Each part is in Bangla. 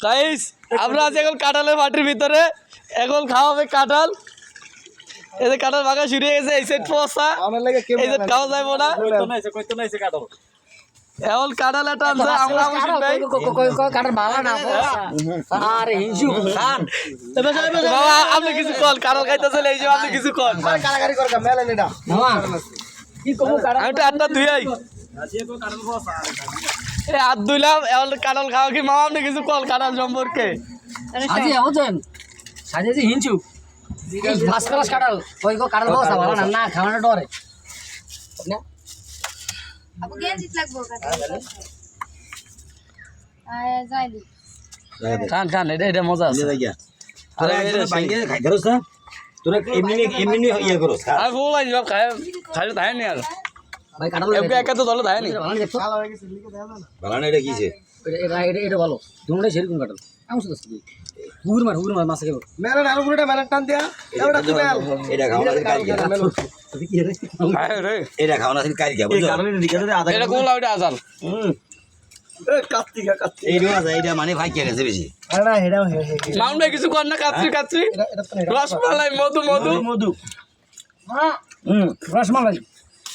গাইস আমরা আছি এখন কাঁঠালের মাটির ভিতরে। এখন খাওয়া হবে কাঁঠাল। এই যে কাঁঠাল ভাঙা শুরু হয়ে গেছে এই সাইড পচা আমার লাগে কেউ এই যে খাওয়া যাইব না। এখন কাঁঠাল একটা আনছে আমরা ভাই না আরে হিংসু খান। বাবা আপনি কিছু কল কাঁঠাল খাইতেছে এই যে আপনি কিছু কল কারাগারি করকা মেলেন এটা মামা কি কমু কাটা আমি তো আটটা ধুই আই। এই হাত ধুইলাম এখন কাঁঠাল খাওয়া কি মামা আপনি কিছু কল কাঁঠাল সম্পর্কে? সাজি বুঝছেন সাজি যে হিংসু ফার্স্ট ক্লাস কাটাল ওই কো কাটাল বাবা বালা না না খাওয়ানো ডরে। না? আপু গেঞ্জিত লাগবো আয় যাই দি। খান খান এটা এটা মজা আছে। তোরা খাই ধরছ তোরা এমনি এমনি ইয়ে করস খা আর বলাই যাব খাই খাইলে তাই নি আর? ভাই একা তো দলে নি? এটা কিছে এটা এটা এটা ভালো। দুমড়ে সেরকম কাটাল আমি শুধু হুর মার হুর মার মাছ খাব মেলেন আর উপরে মেলেন টান দিয়া এবারে কি মেল এটা খাওয়া না কারি রে? এটা খাওয়া না কারি বুঝছ? এটা কোন লাউটা আসাল এ কার্তিকা কার্তিক। এইটা আছে এটা মানে ভাই কে গেছে বেশি আরে হেডাও হে হে মাউন্ট ভাই কিছু কর না কাচ্রি কাচ্রি এটা এটা রসমালাই মধু মধু। মধু। হুম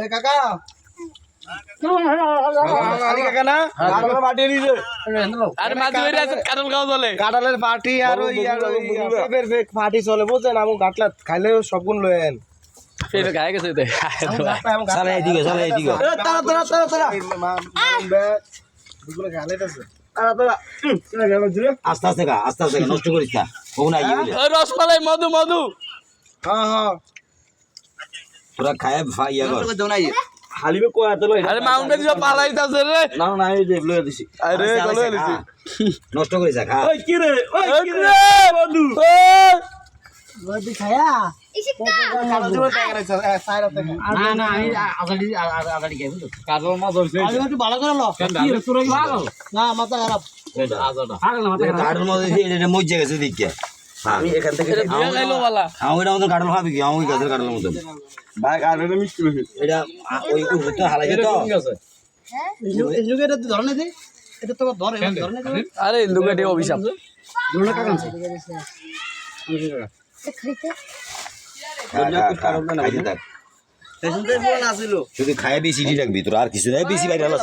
এ কাকা। আর চলে। বুঝছেন? আমি খাইলে লয়েন ফের গেছে তো। এদিকে এদিকে। তারা তারা তারা তারা। আস্তে আস্তে আস্তে আস্তে নষ্ট করিস না। রসমালাই মধু মধু। হ্যাঁ হ্যাঁ। তোরা খায় হালিবে লই আরে রে না না এই লই দিছি। আরে গলে নষ্ট খা ওই কি রে ওই কি রে বন্ধু এটা মজ্জা গেছে দিকে আমি এখান থেকে আমি মতন কাঠের খাবি কি? আমি গাছের কাঠের মতন। ভাই আর মিষ্টি বেশি। এটা ওই তো হালাই তো। এটা ধরনে দে। এটা তো ধরে ধরনে আরে অভিশাপ। কাকান শুধু খায় বিসিডি রাখবি তোর আর কিছু নাই বিসি বাইরে হালাস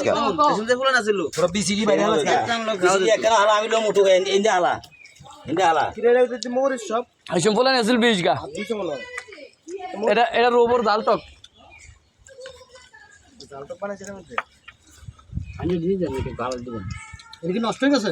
বিসিডি বাইরে হালাস আমি লো মুঠো খাই এন্দে হালা। সব। এই সম্পূর্ণ বিশ গা। মনে এটা এটা রোবর জাল টক জাল তো পানি আমি দিয়ে দেন ভালো দিবেন এটা কি নষ্ট হয়ে গেছে?